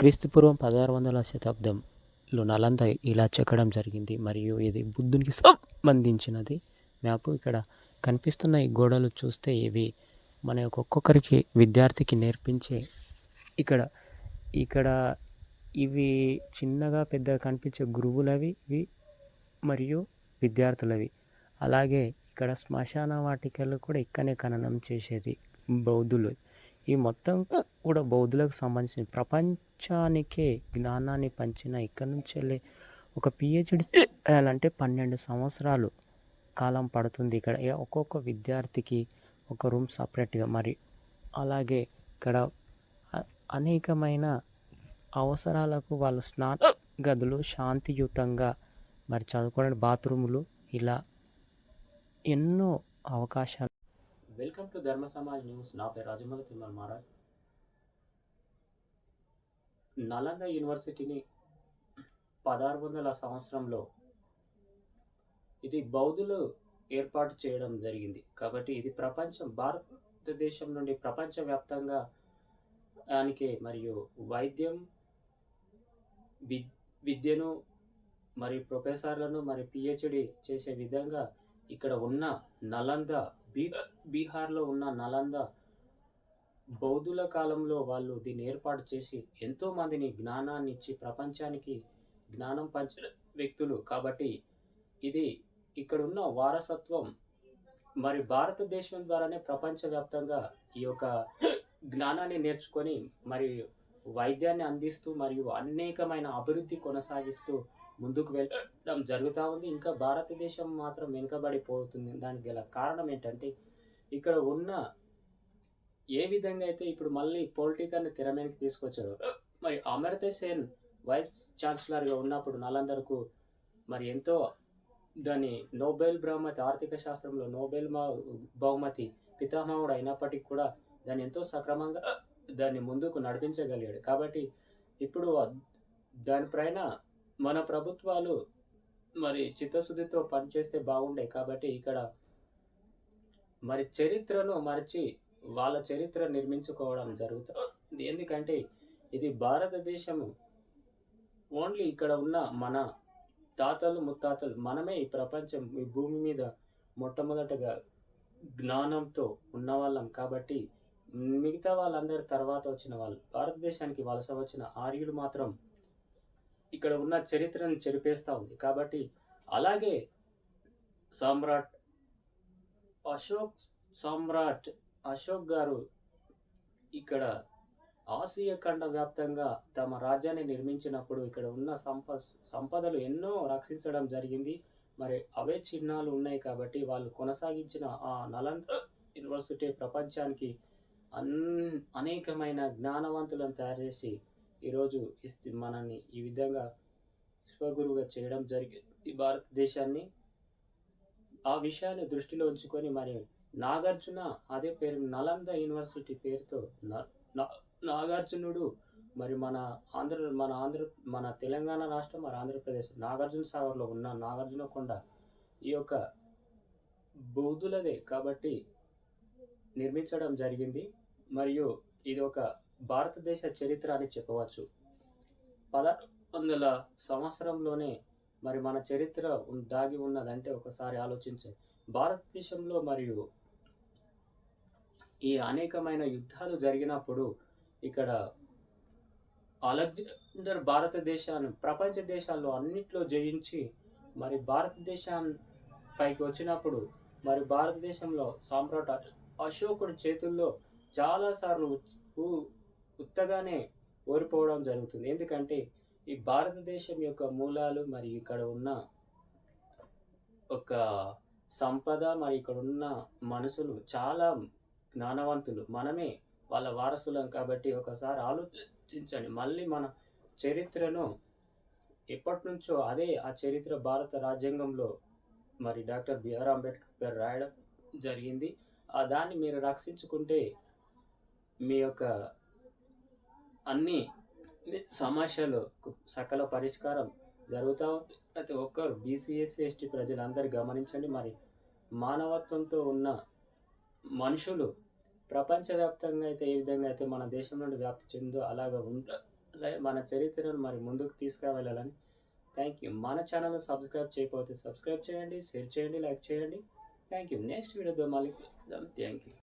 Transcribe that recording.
క్రీస్తుపూర్వం పదహారు వందల శతాబ్దంలో నలంద ఇలా చెక్కడం జరిగింది. మరియు ఇది బుద్ధునికి సంబంధించినది. మ్యాప్ ఇక్కడ కనిపిస్తున్న ఈ గోడలు చూస్తే ఇవి మన యొక్క ఒక్కొక్కరికి విద్యార్థికి నేర్పించే ఇక్కడ ఇక్కడ ఇవి చిన్నగా పెద్దగా కనిపించే గురువులవి ఇవి మరియు విద్యార్థులవి. అలాగే ఇక్కడ శ్మశాన వాటికలు కూడా ఇక్కడనే ఖననం చేసేది బౌద్ధులు. ఈ మొత్తం కూడా బౌద్ధులకు సంబంధించిన ప్రపంచానికే జ్ఞానాన్ని పంచిన ఇక్కడ నుంచి వెళ్ళి ఒక పిహెచ్డి చేయాలంటే పన్నెండు సంవత్సరాలు కాలం పడుతుంది ఇక్కడ. ఒక్కొక్క విద్యార్థికి ఒక రూమ్ సపరేట్గా మరి అలాగే ఇక్కడ అనేకమైన అవసరాలకు వాళ్ళు స్నాన గదులు శాంతియుతంగా మరి చదువుకోవడానికి బాత్రూములు ఇలా ఎన్నో అవకాశాలు వెల్కమ్ టు ధర్మ సమాజ్ న్యూస్. నా పేరు రాజమౌళి తిమ్మల్ మహారాజ్ నలంద యూనివర్సిటీని పదహారు వందల సంవత్సరంలో ఇది బౌద్ధులు ఏర్పాటు చేయడం జరిగింది. కాబట్టి ఇది ప్రపంచం భారతదేశం నుండి ప్రపంచవ్యాప్తంగా దానికి మరియు వైద్యం వి- విద్యను మరియు ప్రొఫెసర్లను మరి పిహెచ్డి చేసే విధంగా ఇక్కడ ఉన్న నలంద బీ బీహార్లో ఉన్న నలంద బౌద్ధుల కాలంలో వాళ్ళు దీన్ని ఏర్పాటు చేసి ఎంతో మందిని జ్ఞానాన్ని ఇచ్చి ప్రపంచానికి జ్ఞానం పంచిన వ్యక్తులు కాబట్టి ఇది ఇక్కడ ఉన్న వారసత్వం. మరి భారతదేశం ద్వారానే ప్రపంచవ్యాప్తంగా ఈ యొక్క జ్ఞానాన్ని నేర్చుకొని మరి వైద్యాన్ని అందిస్తూ మరియు అనేకమైన అభివృద్ధి కొనసాగిస్తూ ముందుకు వెళ్ళడం జరుగుతూ ఉంది. ఇంకా భారతదేశం మాత్రం వెనుకబడిపోతుంది. దానికి గల కారణం ఏంటంటే ఇక్కడ ఉన్న ఏ విధంగా అయితే ఇప్పుడు మళ్ళీ పొలిటికల్ని తెరమేనికి తీసుకొచ్చారు మరి అమర్త్య సేన్ వైస్ ఛాన్సలర్గా ఉన్నప్పుడు నలందరకు మరి ఎంతో దాని నోబెల్ బహుమతి ఆర్థిక శాస్త్రంలో నోబెల్ బహుమతి పితామహుడు అయినప్పటికీ కూడా దాన్ని ఎంతో సక్రమంగా దాన్ని ముందుకు నడిపించగలిగాడు. కాబట్టి ఇప్పుడు దానిపైన మన ప్రభుత్వాలు మరి చిత్తశుద్ధితో పనిచేస్తే బాగుండే. కాబట్టి ఇక్కడ మరి చరిత్రను మరిచి వాళ్ళ చరిత్ర నిర్మించుకోవడం జరుగుతుంది. ఎందుకంటే ఇది భారతదేశము. ఓన్లీ ఇక్కడ ఉన్న మన తాతలు ముత్తాతలు మనమే ఈ ప్రపంచం ఈ భూమి మీద మొట్టమొదటగా జ్ఞానంతో ఉన్నవాళ్ళం. కాబట్టి మిగతా వాళ్ళందరి తర్వాత వచ్చిన వాళ్ళు భారతదేశానికి వలస వచ్చిన ఆర్యులు మాత్రం ఇక్కడ ఉన్న చరిత్రను చెరిపేస్తూ ఉంది. కాబట్టి అలాగే సామ్రాట్ అశోక్ సామ్రాట్ అశోక్ గారు ఇక్కడ ఆసియా ఖండ వ్యాప్తంగా తమ రాజ్యాన్ని నిర్మించినప్పుడు ఇక్కడ ఉన్న సంప సంపదలు ఎన్నో రక్షించడం జరిగింది. మరి అవే చిహ్నాలు ఉన్నాయి కాబట్టి వాళ్ళు కొనసాగించిన ఆ నలంద యూనివర్సిటీ ప్రపంచానికి అన్ అనేకమైన జ్ఞానవంతులను తయారు చేసి ఈరోజు ఇస్తి మనల్ని ఈ విధంగా విశ్వగురువుగా చేయడం జరిగింది ఈ భారతదేశాన్ని ఆ విషయాన్ని దృష్టిలో ఉంచుకొని మరి నాగార్జున అదే పేరు నలంద యూనివర్సిటీ పేరుతో న- నాగార్జునుడు మరి మన ఆంధ్ర మన ఆంధ్ర మన తెలంగాణ రాష్ట్రం మరి ఆంధ్రప్రదేశ్ నాగార్జున సాగర్లో ఉన్న నాగార్జున కొండ ఈ యొక్క బౌద్ధులదే కాబట్టి నిర్మించడం జరిగింది. మరియు ఇది ఒక భారతదేశ చరిత్ర అని చెప్పవచ్చు. పదహారు వందల సంవత్సరంలోనే మరి మన చరిత్ర దాగి ఉన్నదంటే ఒకసారి ఆలోచించే. భారతదేశంలో మరియు ఈ అనేకమైన యుద్ధాలు జరిగినప్పుడు ఇక్కడ అలెగ్జాండర్ భారతదేశాన్ని ప్రపంచ దేశాల్లో అన్నిట్లో జయించి మరి భారతదేశాన్ని పైకి వచ్చినప్పుడు మరి భారతదేశంలో సామ్రాట్ అశోకుని చేతుల్లో చాలాసార్లు ఉత్తగానే ఓడిపోవడం జరుగుతుంది. ఎందుకంటే ఈ భారతదేశం యొక్క మూలాలు మరి ఇక్కడ ఉన్న ఒక సంపద మరి ఇక్కడ ఉన్న మనుషులు చాలా జ్ఞానవంతులు. మనమే వాళ్ళ వారసులం కాబట్టి ఒకసారి ఆలోచించండి. మళ్ళీ మన చరిత్రను ఎప్పటి నుంచో అదే ఆ చరిత్ర భారత రాజ్యాంగంలో మరి డాక్టర్ బిఆర్ అంబేద్కర్ గారు రాయడం జరిగింది. ఆ దాన్ని మీరు రక్షించుకుంటే మీ యొక్క అన్ని సమస్యలు సకల పరిష్కారం జరుగుతూ ఉంది ప్రతి ఒక్కరు బీసీఎస్సీ ఎస్టీ ప్రజలందరూ గమనించండి. మరి మానవత్వంతో ఉన్న మనుషులు ప్రపంచవ్యాప్తంగా అయితే ఏ విధంగా అయితే మన దేశం నుండి వ్యాప్తి చెందో అలాగ ఉండ లై- మన చరిత్రను మరి ముందుకు తీసుకువెళ్ళాలని థ్యాంక్ యూ మన ఛానల్ సబ్స్క్రైబ్ చేయకపోతే సబ్స్క్రైబ్ చేయండి షేర్ చేయండి లైక్ చేయండి. థ్యాంక్ యూ నెక్స్ట్ వీడియోతో మళ్ళీ థ్యాంక్ యూ